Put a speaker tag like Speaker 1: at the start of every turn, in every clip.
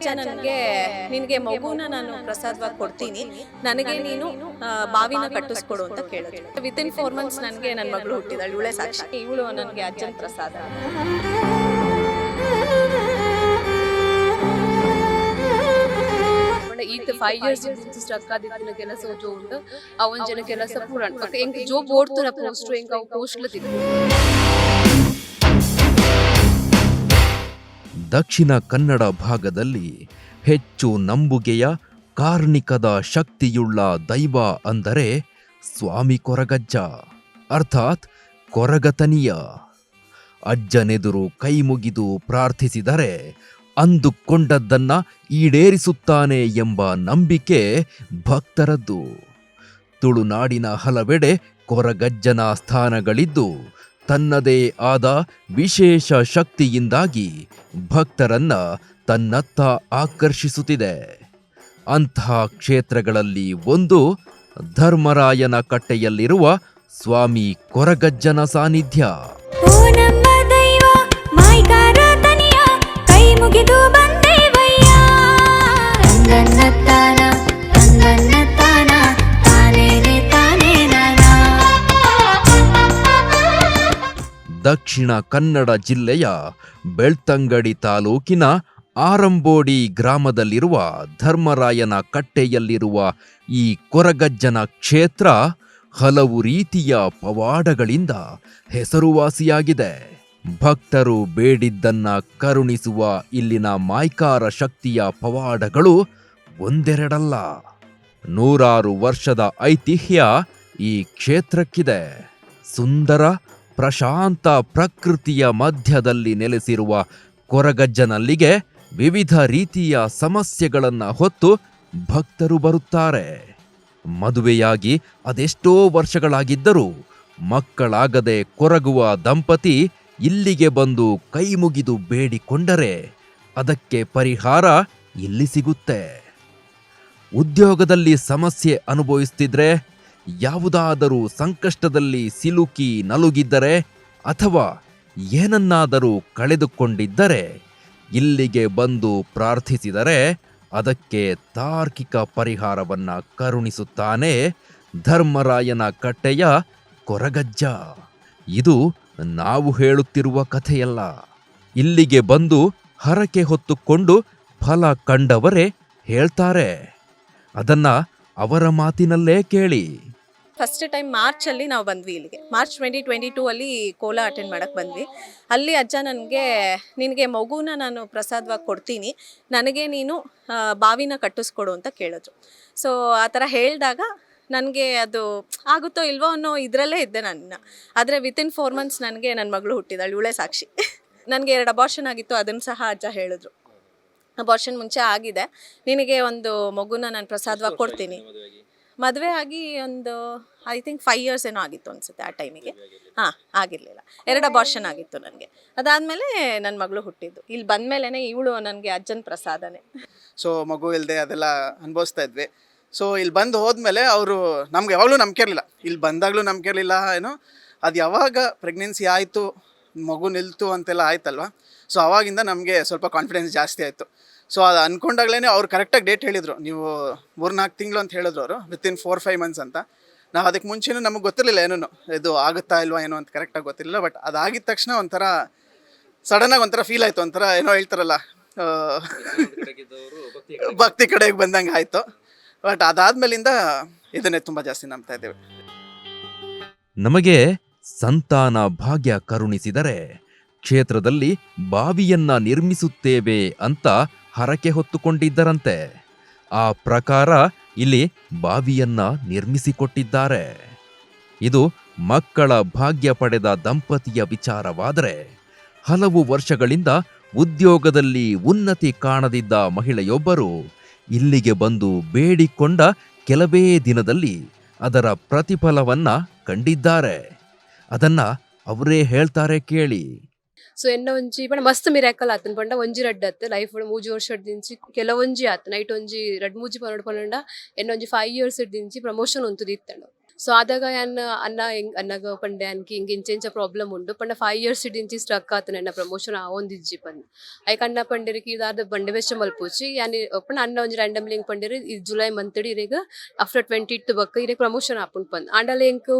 Speaker 1: ಅಜ್ಜ ನನಗೆ ನಿನಗೆ ಮಗುನ ನಾನು ಪ್ರಸಾದವಾಗಿ ಕೊಡ್ತೀನಿ. ನನಗೆ ನೀನು ಬಾವಿನ ಕಟ್ಟಿಸ್ಕೊಡು ಅಂತ ಕೇಳಿದ್ರು ವಿತ್ ಇನ್ ಫೋರ್ ಮಂತ್ಸ್ ನನಗೆ ನನ್ನ ಮಗಳು ಹುಟ್ಟಿದಾಳು. ಇವಳೆ ಸಾಕ್ಷಿ ಇವಳು ನನಗೆ ಅಜ್ಜನ ಪ್ರಸಾದ.
Speaker 2: ಈಗ ಫೈವ್ ಇಯರ್ಸ್ ಸ್ಟಕ್ ಕೆಲಸ ಜೋ ಉಂಟು ಅವನ ಜನ ಕೆಲಸ ಪೂರ ಎಂಕ್ ಜೋ ತರ ಪೋಸ್ಟ್ ಹೆಂಗ್ ಅವು ಪೋಸ್ಟ್ಲ
Speaker 3: ದಕ್ಷಿಣ ಕನ್ನಡ ಭಾಗದಲ್ಲಿ ಹೆಚ್ಚು ನಂಬುಗೆಯ ಕಾರ್ಣಿಕದ ಶಕ್ತಿಯುಳ್ಳ ದೈವ ಅಂದರೆ ಸ್ವಾಮಿ ಕೊರಗಜ್ಜ. ಅರ್ಥಾತ್ ಕೊರಗತನಿಯ. ಅಜ್ಜನೆದುರು ಕೈ ಮುಗಿದು ಪ್ರಾರ್ಥಿಸಿದರೆ ಅಂದುಕೊಂಡದ್ದನ್ನ ಈಡೇರಿಸುತ್ತಾನೆ ಎಂಬ ನಂಬಿಕೆ ಭಕ್ತರದ್ದು. ತುಳುನಾಡಿನ ಹಲವೆಡೆ ಕೊರಗಜ್ಜನ ಸ್ಥಾನಗಳಿದ್ದು ತನ್ನದೇ ಆದ ವಿಶೇಷ ಶಕ್ತಿಯಿಂದಾಗಿ ಭಕ್ತರನ್ನ ತನ್ನತ್ತ ಆಕರ್ಷಿಸುತ್ತಿದೆ. ಅಂತಹ ಕ್ಷೇತ್ರಗಳಲ್ಲಿ ಒಂದು ಧರ್ಮರಾಯನ ಕಟ್ಟೆಯಲ್ಲಿರುವ ಸ್ವಾಮಿ ಕೊರಗಜ್ಜನ ಸಾನ್ನಿಧ್ಯ. ದಕ್ಷಿಣ ಕನ್ನಡ ಜಿಲ್ಲೆಯ ಬೆಳ್ತಂಗಡಿ ತಾಲೂಕಿನ ಆರಂಬೋಡಿ ಗ್ರಾಮದಲ್ಲಿರುವ ಧರ್ಮರಾಯನ ಕಟ್ಟೆಯಲ್ಲಿರುವ ಈ ಕೊರಗಜ್ಜನ ಕ್ಷೇತ್ರ ಹಲವು ರೀತಿಯ ಪವಾಡಗಳಿಂದ ಹೆಸರುವಾಸಿಯಾಗಿದೆ. ಭಕ್ತರು ಬೇಡಿದ್ದನ್ನ ಕರುಣಿಸುವ ಇಲ್ಲಿನ ಮಾಯ್ಕಾರ ಶಕ್ತಿಯ ಪವಾಡಗಳು ಒಂದೆರಡಲ್ಲ. ನೂರಾರು ವರ್ಷದ ಐತಿಹ್ಯ ಈ ಕ್ಷೇತ್ರಕ್ಕಿದೆ. ಸುಂದರ ಪ್ರಶಾಂತ ಪ್ರಕೃತಿಯ ಮಧ್ಯದಲ್ಲಿ ನೆಲೆಸಿರುವ ಕೊರಗಜ್ಜನಲ್ಲಿಗೆ ವಿವಿಧ ರೀತಿಯ ಸಮಸ್ಯೆಗಳನ್ನು ಹೊತ್ತು ಭಕ್ತರು ಬರುತ್ತಾರೆ. ಮದುವೆಯಾಗಿ ಅದೆಷ್ಟೋ ವರ್ಷಗಳಾಗಿದ್ದರೂ ಮಕ್ಕಳಾಗದೆ ಕೊರಗುವ ದಂಪತಿ ಇಲ್ಲಿಗೆ ಬಂದು ಕೈ ಮುಗಿದು ಬೇಡಿಕೊಂಡರೆ ಅದಕ್ಕೆ ಪರಿಹಾರ ಇಲ್ಲಿ ಸಿಗುತ್ತೆ. ಉದ್ಯೋಗದಲ್ಲಿ ಸಮಸ್ಯೆ ಅನುಭವಿಸ್ತಿದ್ರೆ ಯಾವುದಾದರೂ ಸಂಕಷ್ಟದಲ್ಲಿ ಸಿಲುಕಿ ನಲುಗಿದ್ದರೆ ಅಥವಾ ಏನನ್ನಾದರೂ ಕಳೆದುಕೊಂಡಿದ್ದರೆ ಇಲ್ಲಿಗೆ ಬಂದು ಪ್ರಾರ್ಥಿಸಿದರೆ ಅದಕ್ಕೆ ತಾರ್ಕಿಕ ಪರಿಹಾರವನ್ನ ಕರುಣಿಸುತ್ತಾನೆ ಧರ್ಮರಾಯನ ಕಟ್ಟೆಯ ಕೊರಗಜ್ಜ. ಇದು ನಾವು ಹೇಳುತ್ತಿರುವ ಕಥೆಯಲ್ಲ. ಇಲ್ಲಿಗೆ ಬಂದು ಹರಕೆ ಹೊತ್ತುಕೊಂಡು ಫಲ ಕಂಡವರೇ ಹೇಳ್ತಾರೆ. ಅದನ್ನ ಅವರ ಮಾತಿನಲ್ಲೇ ಕೇಳಿ.
Speaker 1: ಫಸ್ಟ್ ಟೈಮ್ ಮಾರ್ಚಲ್ಲಿ ನಾವು ಬಂದ್ವಿ ಇಲ್ಲಿಗೆ. ಮಾರ್ಚ್ ಟ್ವೆಂಟಿ ಟ್ವೆಂಟಿ ಟೂ ಅಲ್ಲಿ ಕೋಲಾ ಅಟೆಂಡ್ ಮಾಡೋಕೆ ಬಂದ್ವಿ. ಅಲ್ಲಿ ಅಜ್ಜ ನನಗೆ ನಿನಗೆ ಮಗುನ ನಾನು ಪ್ರಸಾದವಾಗಿ ಕೊಡ್ತೀನಿ. ನನಗೆ ನೀನು ಬಾವಿನ ಕಟ್ಟಿಸ್ಕೊಡು ಅಂತ ಕೇಳಿದ್ರು. ಸೊ ಆ ಥರ ಹೇಳಿದಾಗ ನನಗೆ ಅದು ಆಗುತ್ತೋ ಇಲ್ವೋ ಅನ್ನೋ ಇದರಲ್ಲೇ ಇದ್ದೆ ನನ್ನ ಆದರೆ ವಿತಿನ್ ಫೋರ್ ಮಂತ್ಸ್ ನನಗೆ ನನ್ನ ಮಗಳು ಹುಟ್ಟಿದಾಳು ಇವಳೇ ಸಾಕ್ಷಿ. ನನಗೆ ಎರಡು ಅಬಾರ್ಷನ್ ಆಗಿತ್ತು ಅದನ್ನು ಸಹ ಅಜ್ಜ ಹೇಳಿದ್ರು. ಅಬಾರ್ಷನ್ ಮುಂಚೆ ಆಗಿದೆ. ನಿನಗೆ ಒಂದು ಮಗುನ ನಾನು ಪ್ರಸಾದವಾಗಿ ಕೊಡ್ತೀನಿ. ಮದುವೆ ಆಗಿ ಒಂದು ಐ ಥಿಂಕ್ ಫೈವ್ ಇಯರ್ಸ್ ಏನೋ ಆಗಿತ್ತು ಅನ್ಸುತ್ತೆ ಆ ಟೈಮಿಗೆ ಹಾಂ ಆಗಿರಲಿಲ್ಲ. ಎರಡು ಅಬಾರ್ಷನ್ ಆಗಿತ್ತು ನನಗೆ. ಅದಾದಮೇಲೆ ನನ್ನ ಮಗಳು ಹುಟ್ಟಿದ್ದು. ಇಲ್ಲಿ ಬಂದಮೇಲೆ ಇವಳು ನನಗೆ ಅಜ್ಜನ ಪ್ರಸಾದನೇ.
Speaker 4: ಸೊ ಮಗು ಇಲ್ಲದೆ ಅದೆಲ್ಲ ಅನುಭವಿಸ್ತಾ ಇದ್ವಿ. ಸೊ ಇಲ್ಲಿ ಬಂದು ಹೋದ್ಮೇಲೆ ಅವರು ನಮ್ಗೆ ಯಾವಾಗಲೂ ನಂಬಿಕೆ ಇರಲಿಲ್ಲ. ಇಲ್ಲಿ ಬಂದಾಗಲೂ ನಂಬಿಕೆ ಇರಲಿಲ್ಲ ಏನೋ. ಅದು ಯಾವಾಗ ಪ್ರೆಗ್ನೆನ್ಸಿ ಆಯಿತು ಮಗು ನಿಲ್ತು ಅಂತೆಲ್ಲ ಆಯ್ತಲ್ವ? ಸೊ ಅವಾಗಿಂದ ನಮಗೆ ಸ್ವಲ್ಪ ಕಾನ್ಫಿಡೆನ್ಸ್ ಜಾಸ್ತಿ ಆಯಿತು. ಸೊ ಅದು ಅಂದ್ಕೊಂಡಾಗ್ಲೇ ಅವ್ರು ಕರೆಕ್ಟಾಗಿ ಡೇಟ್ ಹೇಳಿದರು. ನೀವು ಮೂರ್ನಾಲ್ಕು ತಿಂಗಳು ಅಂತ ಹೇಳಿದ್ರು ಅವರು ವಿತಿನ್ ಫೋರ್ ಫೈವ್ ಮಂತ್ಸ್ ಅಂತ. ನಾವು ಅದಕ್ಕೆ ಮುಂಚೆನೂ ನಮಗೆ ಗೊತ್ತಿರಲಿಲ್ಲ ಏನೂ ಇದು ಆಗುತ್ತಾ ಇಲ್ವಾ ಏನೋ ಅಂತ ಕರೆಕ್ಟಾಗಿ ಗೊತ್ತಿರಲಿಲ್ಲ ಬಟ್ ಅದಾಗಿದ ತಕ್ಷಣ ಒಂಥರ ಸಡನ್ನಾಗಿ ಒಂಥರ ಫೀಲ್ ಆಯಿತು, ಒಂಥರ ಏನೋ ಹೇಳ್ತಾರಲ್ಲ ಭಕ್ತಿ ಕಡೆಗೆ ಬಂದಂಗೆ ಆಯಿತು ಬಟ್ ಅದಾದ್ಮೇಲಿಂದ ಇದನ್ನೇ ತುಂಬ ಜಾಸ್ತಿ ನಂಬ್ತಾ ಇದ್ದೇವೆ.
Speaker 3: ನಮಗೆ ಸಂತಾನ ಭಾಗ್ಯ ಕರುಣಿಸಿದರೆ ಕ್ಷೇತ್ರದಲ್ಲಿ ಬಾವಿಯನ್ನ ನಿರ್ಮಿಸುತ್ತೇವೆ ಅಂತ ಹರಕೆ ಹೊತ್ತುಕೊಂಡಿದ್ದರಂತೆ. ಆ ಪ್ರಕಾರ ಇಲ್ಲಿ ಬಾವಿಯನ್ನ ನಿರ್ಮಿಸಿಕೊಟ್ಟಿದ್ದಾರೆ. ಇದು ಮಕ್ಕಳ ಭಾಗ್ಯ ಪಡೆದ ದಂಪತಿಯ ವಿಚಾರವಾದರೆ, ಹಲವು ವರ್ಷಗಳಿಂದ ಉದ್ಯೋಗದಲ್ಲಿ ಉನ್ನತಿ ಕಾಣದಿದ್ದ ಮಹಿಳೆಯೊಬ್ಬರು ಇಲ್ಲಿಗೆ ಬಂದು ಬೇಡಿಕೊಂಡ ಕೆಲವೇ ದಿನದಲ್ಲಿ ಅದರ ಪ್ರತಿಫಲವನ್ನ ಕಂಡಿದ್ದಾರೆ. ಅದನ್ನ ಅವರೇ ಹೇಳ್ತಾರೆ ಕೇಳಿ.
Speaker 2: ಸೊ ಎನ್ನ ಒಂಜಿ, ಪಂಡ ಮಸ್ತ್ ಮಿರಾಕಲ್ ಆತನ್ ಪಂಡ ಒಂಜಿ ರಡ್ಡ್ ಅತ್ತೆ ಲೈಫ್ ಮೂಜಿ ವರ್ಷ ದಿಂಚಿ ಕೆಲವೊಂಜಿ ಆತ್. ನೈಟ್ ಒಂಜಿ ರಡ್ ಮೂಜಿ ಪನ್ನೊಡು, ಪನ್ನೊಂಡ, ಎನ್ನ ಒಂಜಿ ಫೈವ್ ಇಯರ್ಸ್ ದಿಂಚಿ ಪ್ರಮೋಷನ್ ಉಂತು ಇತ್ತಂಡು. ಸೊ ಆದಾಗ ಅನ್ನ ಹೆಂಗ್ ಅನ್ನಗ ಪಂಡೆ ಅನ್ಕಿ ಹಿಂಗೆ ಇಂಚೆಂಚ ಪ್ರಾಬ್ಲಮ್ ಉಂಡು ಪಂಡ ಫೈವ್ ಇಯರ್ಸ್ ಇಂಚಿ ಸ್ಟ್ರಕ್ ಆತನ ಪ್ರಮೋಷನ್ ಆವೊಂದಿಜ್ಜಿ ಪಂದ್ ಐಕ್ ಅನ್ನ ಪಂಡಿರಿಗೆ ಇದಾದ ಬಂಡೆ ವೆಚ್ಚ ಮಲ್ಪುಚಿ ಯಾನಿ ಪಂಡ ಅನ್ನ ಒಂಜಿ ರ್ಯಾಂಡಮ್ ಲಿಂಕ್ ಪಂಡಿರಿ ಈ ಜುಲೈ ಮಂತ್ ಇರೇಗ ಆಫ್ಟರ್ ಟ್ವೆಂಟಿ ಇಟ್ ಬಕ್ಕ ಇರೇಗ ಪ್ರಮೋಷನ್ ಆಪುಂಡ್ ಪಂದ್ ಆಂಡಲ ಎಂಕ್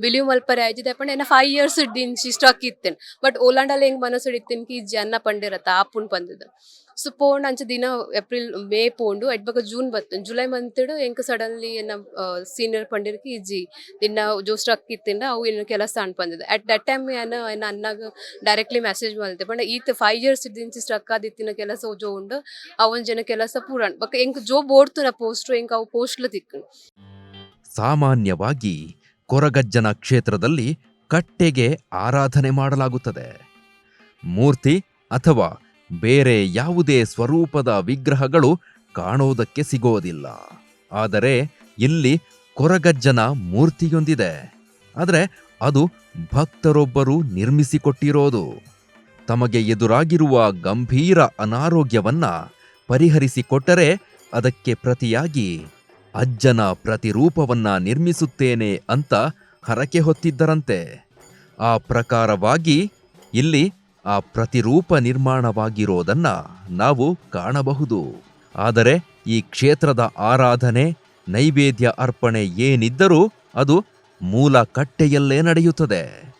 Speaker 2: ಬಿಲಿಯು ಮಲ್ಪರೆ ಆಯ್ತಿದೆ ಪಂಡ ಏನ ಫೈವ್ ಇಯರ್ಸ್ ಇಂಚಿ ಸ್ಟ್ರಕ್ ಇತ್ತೇನೆ ಬಟ್ ಓಲಾಂಡಲ ಹೆಂಗ್ ಮನಸ್ಸು ಇಡ್ತೀನಿ ಕಿ ಇಜ್ಜಿ ಅನ್ನ ಪಂಡಿರತ್ತ ಆಪುಂಡ್ ಪಂದದ ಸೊ ಪೋಂಡ್ ಅಂಚ ದಿನ ಏಪ್ರಿಲ್, ಮೇ ಪೋಂಡು ಎಡ್ ಬಕ ಜೂನ್ ಬತ್ತ ಜುಲೈ ಮಂತ್ ಎಂಕ್ ಸಡನ್ಲಿ ನಮ್ಮ ಸೀನಿಯರ್ ಇಜ್ಜಿ ದಿನ ಜೋ ಸ್ಟ್ರಕ್ ಇತ್ತಿಂದ ಅವು ಏನು ಕೆಲಸ ಅನ್ ಬಂದಿದೆ. ಅಟ್ ದಟ್ ಟೈಮ್ ಏನ, ಏನು ಅನ್ನಾಗ ಡೈರೆಕ್ಟ್ಲಿ ಮೆಸೇಜ್ ಮಾಡಿದೆ ಬಟ್ ಈತ್ ಫೈವ್ ಇಯರ್ಸ್ ಇದ್ದಿಂಚಿ ಸ್ಟ್ರಕ್ ಆದಿತ್ತಿನ ಕೆಲಸ ಜೋ ಉಂಡು, ಅವನ್ ಜನ ಕೆಲಸ ಪೂರಣ ಬಕ ಎಂಕ್ ಜೋ ಬೋಡ್ತುನ ಪೋಸ್ಟ್ ಎಂಕ್ ಅವು ಪೋಸ್ಟ್ಲ ತಿಕ್ಕಣ
Speaker 3: ಸಾಮಾನ್ಯವಾಗಿ ಕೊರಗಜ್ಜನ ಕ್ಷೇತ್ರದಲ್ಲಿ ಕಟ್ಟೆಗೆ ಆರಾಧನೆ ಮಾಡಲಾಗುತ್ತದೆ. ಮೂರ್ತಿ ಅಥವಾ ಬೇರೆ ಯಾವುದೇ ಸ್ವರೂಪದ ವಿಗ್ರಹಗಳು ಕಾಣುವುದಕ್ಕೆ ಸಿಗೋದಿಲ್ಲ ಆದರೆ ಇಲ್ಲಿ ಕೊರಗಜ್ಜನ ಮೂರ್ತಿಯೊಂದಿದೆ. ಆದರೆ ಅದು ಭಕ್ತರೊಬ್ಬರು ನಿರ್ಮಿಸಿಕೊಟ್ಟಿರೋದು. ತಮಗೆ ಎದುರಾಗಿರುವ ಗಂಭೀರ ಅನಾರೋಗ್ಯವನ್ನ ಪರಿಹರಿಸಿಕೊಟ್ಟರೆ ಅದಕ್ಕೆ ಪ್ರತಿಯಾಗಿ ಅಜ್ಜನ ಪ್ರತಿರೂಪವನ್ನ ನಿರ್ಮಿಸುತ್ತೇನೆ ಅಂತ ಹರಕೆ ಹೊತ್ತಿದ್ದರಂತೆ. ಆ ಪ್ರಕಾರವಾಗಿ ಇಲ್ಲಿ ಆ ಪ್ರತಿರೂಪ ನಿರ್ಮಾಣವಾಗಿರೋದನ್ನ ನಾವು ಕಾಣಬಹುದು. ಆದರೆ ಈ ಕ್ಷೇತ್ರದ ಆರಾಧನೆ ನೈವೇದ್ಯ ಅರ್ಪಣೆ ಏನಿದ್ದರೂ ಅದು ಮೂಲ ಕಟ್ಟೆಯಲ್ಲೇ ನಡೆಯುತ್ತದೆ.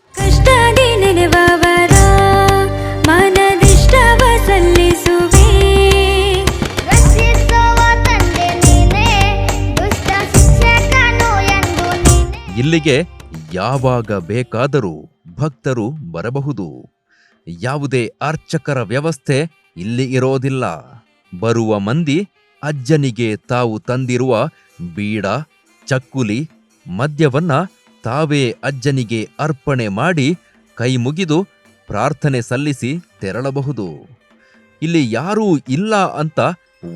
Speaker 3: ಇಲ್ಲಿಗೆ ಯಾವಾಗ ಬೇಕಾದರೂ ಭಕ್ತರು ಬರಬಹುದು. ಯಾವುದೇ ಅರ್ಚಕರ ವ್ಯವಸ್ಥೆ ಇಲ್ಲಿ ಇರೋದಿಲ್ಲ. ಬರುವ ಮಂದಿ ಅಜ್ಜನಿಗೆ ತಾವು ತಂದಿರುವ ಬೀಡ, ಚಕ್ಕುಲಿ, ಮದ್ಯವನ್ನ ತಾವೇ ಅಜ್ಜನಿಗೆ ಅರ್ಪಣೆ ಮಾಡಿ ಕೈ ಮುಗಿದು ಪ್ರಾರ್ಥನೆ ಸಲ್ಲಿಸಿ ತೆರಳಬಹುದು. ಇಲ್ಲಿ ಯಾರೂ ಇಲ್ಲ ಅಂತ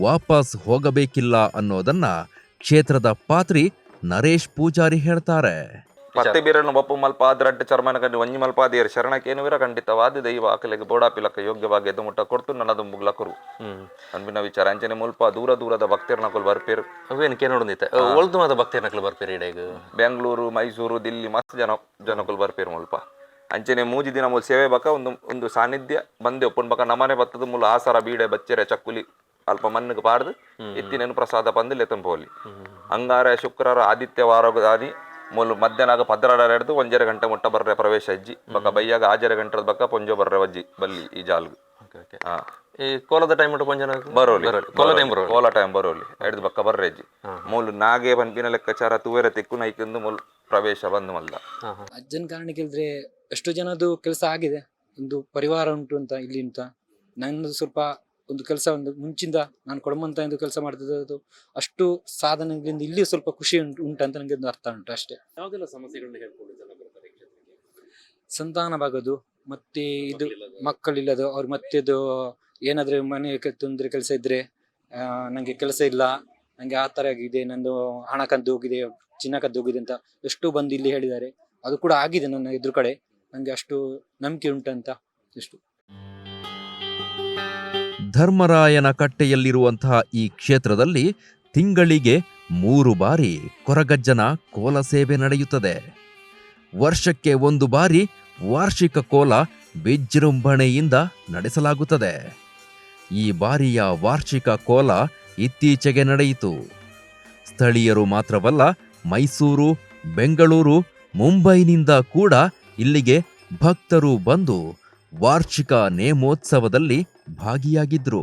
Speaker 3: ವಾಪಸ್ ಹೋಗಬೇಕಿಲ್ಲ ಅನ್ನೋದನ್ನ ಕ್ಷೇತ್ರದ ಪಾತ್ರಿ ನರೇಶ್ ಪೂಜಾರಿ ಹೇಳ್ತಾರೆ.
Speaker 5: ಮತ್ತೆ ಬೀರನ್ನು ಒಪ್ಪು ಮಲ್ಪ ಆದ್ರಡ್ಡ ಚರ್ಮನ ಕಂಡು ಒಂಜಿ ಮಲ್ಪ ಶರಣಕ್ಕೇನು ಶರಣಕೇನುವಿರ ಖಂಡಿತವಾದ ದೈವ ಆಕಲೆಗೆ ಬೋಡಾಪಿಲಕ ಯೋಗ್ಯವಾಗಿ ಎದ್ದು ಮುಟ್ಟ ಕೊಡ್ತು ನನ್ನದು ಮುಗ್ಲಕರು ಅನ್ಬಿನ ವಿಚಾರ ಅಂಚನೆ ಮುಲ್ಪ ದೂರ ದೂರದ ಭಕ್ತಿರ್ನಕುಲ್ ಬರ್ಪೇರು
Speaker 6: ಕೇ ನೋಡೊಂದಿತ್ತೆ ಒಳ್ದು ಮಾದ ಭಕ್ತಿ ನಕಲು ಬರ್ಪೇರಿ ಇಡೆಗ್
Speaker 5: ಬೆಂಗಳೂರು ಮೈಸೂರು ದಿಲ್ಲಿ ಮಸ್ತ್ ಜನ ಜನಕುಲ್ ಬರ್ಪೇರು ಮುಲ್ಪ ಅಂಚನೆ ಮೂಜಿ ದಿನ ಮೂಲ ಸೇವೆ ಬಕ ಒಂದು ಒಂದು ಸಾನ್ನಿಧ್ಯ ಬಂದೆ ಒಪ್ಪನ್ ಬಕ ನಮನೆ ಬತ್ತದ ಮೂಲ ಆಸರ ಬೀಡೆ ಬಚ್ಚೆರೆ ಚಕ್ಕುಲಿ ಅಲ್ಪ ಮಣ್ಣಿಗೆ ಪಾಡ್ದು ಎತ್ತಿನೇನು ಪ್ರಸಾದ ಬಂದು ಲೆತನ್ ಪೋಲಿ ಅಂಗಾರ ಶುಕ್ರವಾರ ಆದಿತ್ಯವಾರ ದಾನಿ ಮೂಲ ಮಧ್ಯಾಹ್ನ ಪದ್ರಾಡ ಹಿಡ್ದು ಒಂಜರೆ ಗಂಟೆ ಮುಟ್ಟ ಬರ್ರೆ ಪ್ರವೇಶ ಅಜ್ಜಿ ಬಕ ಬೈಯಾಗ ಆಜರ ಗಂಟೆ ಬಕ್ಕ ಪೊಂಜೋ ಬರ್ರೆ ಅಜ್ಜಿ ಬಲ್ಲಿ ಈ ಜಾಲ್ಗು. ಹಾ.
Speaker 6: ಈ ಕೋಲದ ಟೈಮ್ ಮುಟ್ಟು ಪೊಂಜನ
Speaker 5: ಬರೋಲಿ.
Speaker 6: ಕೋಲ ಟೈಮ್ ಬರೋ
Speaker 5: ಕೋಲ ಟೈಮ್ ಬರೋಲಿ. ಹಿಡ್ದು ಬಕ್ಕ ಬರ್ರೆ ಅಜ್ಜಿ ಮೂಲು ನಾಗೆ ಪನ್ಪಿನ ಲೆಕ್ಕಾಚಾರ ತೂವೆರ ತಿಕ್ಕು ನೈಕಂದು ಮೂಲ ಪ್ರವೇಶ ಬಂದು ಮಲ್ಲ.
Speaker 7: ಅಜ್ಜನ ಕಾರಣಕ್ಕೆ ಕೇಳಿದ್ರೆ ಎಷ್ಟು ಜನದ್ದು ಕೆಲಸ ಆಗಿದೆ. ಒಂದು ಪರಿವಾರ ಉಂಟು ಅಂತ ಇಲ್ಲಿ ಅಂತ. ನನ್ನದು ಸ್ವಲ್ಪ ಒಂದು ಕೆಲಸ ಒಂದು ಮುಂಚಿಂದ ನಾನು ಕೊಡಮಂತ ಎಂದು ಕೆಲಸ ಮಾಡ್ತಿದ್ದು ಅಷ್ಟು ಸಾಧನೆಗಳಿಂದ ಇಲ್ಲಿ ಸ್ವಲ್ಪ ಖುಷಿ ಉಂಟು ಅಂತ ನನಗೆ ಒಂದು ಅರ್ಥ ಉಂಟು ಅಷ್ಟೇ.
Speaker 6: ಯಾವುದೆಲ್ಲ ಸಮಸ್ಯೆಗಳನ್ನ ಹೇಳ್ಕೊಂಡಿದ್ದಾರೆ
Speaker 7: ಸಂತಾನ ಬಾಗೋದು ಮತ್ತೆ ಇದು ಮಕ್ಕಳಿಲ್ಲದು ಅವ್ರು ಮತ್ತೆ ಇದು ಏನಾದ್ರೆ ಮನೆ ತೊಂದರೆ ಕೆಲಸ ಇದ್ರೆ ನನಗೆ ನಂಗೆ ಕೆಲಸ ಇಲ್ಲ ನಂಗೆ ಆ ಥರ ಆಗಿದೆ ನಂದು ಹಣ ಕದ್ದು ಹೋಗಿದೆ ಚಿನ್ನ ಕದ್ದು ಹೋಗಿದೆ ಅಂತ ಎಷ್ಟು ಬಂದು ಇಲ್ಲಿ ಹೇಳಿದ್ದಾರೆ. ಅದು ಕೂಡ ಆಗಿದೆ ನನ್ನ ಎದುರು ಕಡೆ ನಂಗೆ ಅಷ್ಟು ನಂಬಿಕೆ ಉಂಟಂತ ಎಷ್ಟು.
Speaker 3: ಧರ್ಮರಾಯನ ಕಟ್ಟೆಯಲ್ಲಿರುವಂತಹ ಈ ಕ್ಷೇತ್ರದಲ್ಲಿ ತಿಂಗಳಿಗೆ ಮೂರು ಬಾರಿ ಕೊರಗಜ್ಜನ ಕೋಲ ಸೇವೆ ನಡೆಯುತ್ತದೆ. ವರ್ಷಕ್ಕೆ ಒಂದು ಬಾರಿ ವಾರ್ಷಿಕ ಕೋಲ ವಿಜೃಂಭಣೆಯಿಂದ ನಡೆಸಲಾಗುತ್ತದೆ. ಈ ಬಾರಿಯ ವಾರ್ಷಿಕ ಕೋಲ ಇತ್ತೀಚೆಗೆ ನಡೆಯಿತು. ಸ್ಥಳೀಯರು ಮಾತ್ರವಲ್ಲ, ಮೈಸೂರು, ಬೆಂಗಳೂರು, ಮುಂಬೈನಿಂದ ಕೂಡ ಇಲ್ಲಿಗೆ ಭಕ್ತರು ಬಂದು ವಾರ್ಷಿಕ ನೇಮೋತ್ಸವದಲ್ಲಿ ಭಾಗಿಯಾಗಿದ್ರು.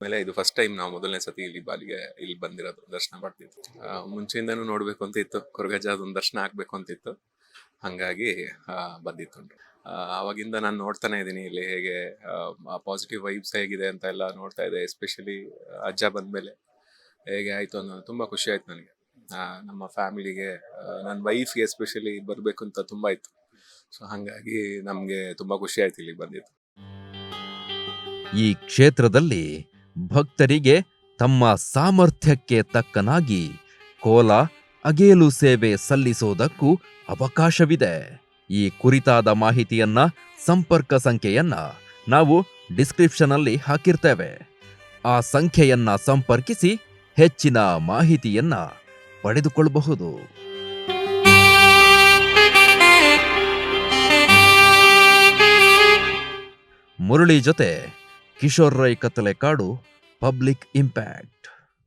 Speaker 8: ಆಮೇಲೆ ಇದು ಫಸ್ಟ್ ಟೈಮ್ ನಾವು ಮೊದಲನೇ ಸತಿ ಇಲ್ಲಿ ಬಾಲಿಗೆ ಇಲ್ಲಿ ಬಂದಿರೋದು, ದರ್ಶನ ಮಾಡ್ತಿತ್ತು ಮುಂಚೆಯಿಂದನು ನೋಡ್ಬೇಕು ಅಂತ ಇತ್ತು, ಕೊರಗಜ್ಜ ಅದೊಂದು ದರ್ಶನ ಆಗ್ಬೇಕು ಅಂತ ಇತ್ತು. ಹಂಗಾಗಿ ಬಂದಿತ್ತು ಅವಾಗಿಂದ ನಾನು ನೋಡ್ತಾನೆ ಇದ್ದೀನಿ ಇಲ್ಲಿ ಹೇಗೆ ಪಾಸಿಟಿವ್ ವೈಬ್ಸ್ ಹೇಗಿದೆ ಅಂತ ಎಲ್ಲ ನೋಡ್ತಾ ಇದೆ ಎಸ್ಪೆಷಲಿ ಅಜ್ಜ ಬಂದ್ಮೇಲೆ ಹೇಗೆ ಆಯ್ತು ಅನ್ನೋದು ತುಂಬ ಖುಷಿ ಆಯ್ತು ನನಗೆ. ನಮ್ಮ ಫ್ಯಾಮಿಲಿಗೆ ನನ್ನ ವೈಫ್ಗೆ ಎಸ್ಪೆಷಲಿ ಬರಬೇಕು ಅಂತ ತುಂಬ ಇತ್ತು. ಸೊ ಹಂಗಾಗಿ ನಮಗೆ ತುಂಬ ಖುಷಿ ಆಯ್ತು ಇಲ್ಲಿಗೆ ಬಂದಿದ್ದು.
Speaker 3: ಈ ಕ್ಷೇತ್ರದಲ್ಲಿ ಭಕ್ತರಿಗೆ ತಮ್ಮ ಸಾಮರ್ಥ್ಯಕ್ಕೆ ತಕ್ಕನಾಗಿ ಕೋಲ, ಅಗೇಲು ಸೇವೆ ಸಲ್ಲಿಸೋದಕ್ಕೂ ಅವಕಾಶವಿದೆ. ಈ ಕುರಿತಾದ ಮಾಹಿತಿಯನ್ನ ಸಂಪರ್ಕ ಸಂಖ್ಯೆಯನ್ನ ನಾವು ಡಿಸ್ಕ್ರಿಪ್ಷನಲ್ಲಿ ಹಾಕಿರ್ತೇವೆ. ಆ ಸಂಖ್ಯೆಯನ್ನ ಸಂಪರ್ಕಿಸಿ ಹೆಚ್ಚಿನ ಮಾಹಿತಿಯನ್ನ ಪಡೆದುಕೊಳ್ಳಬಹುದು. ಮುರಳಿ ಜೊತೆ ಕಿಶೋರ್ ರೈ ಕತ್ತಲೆ ಕಾಡು ಪಬ್ಲಿಕ್ ಇಂಪ್ಯಾಕ್ಟ್.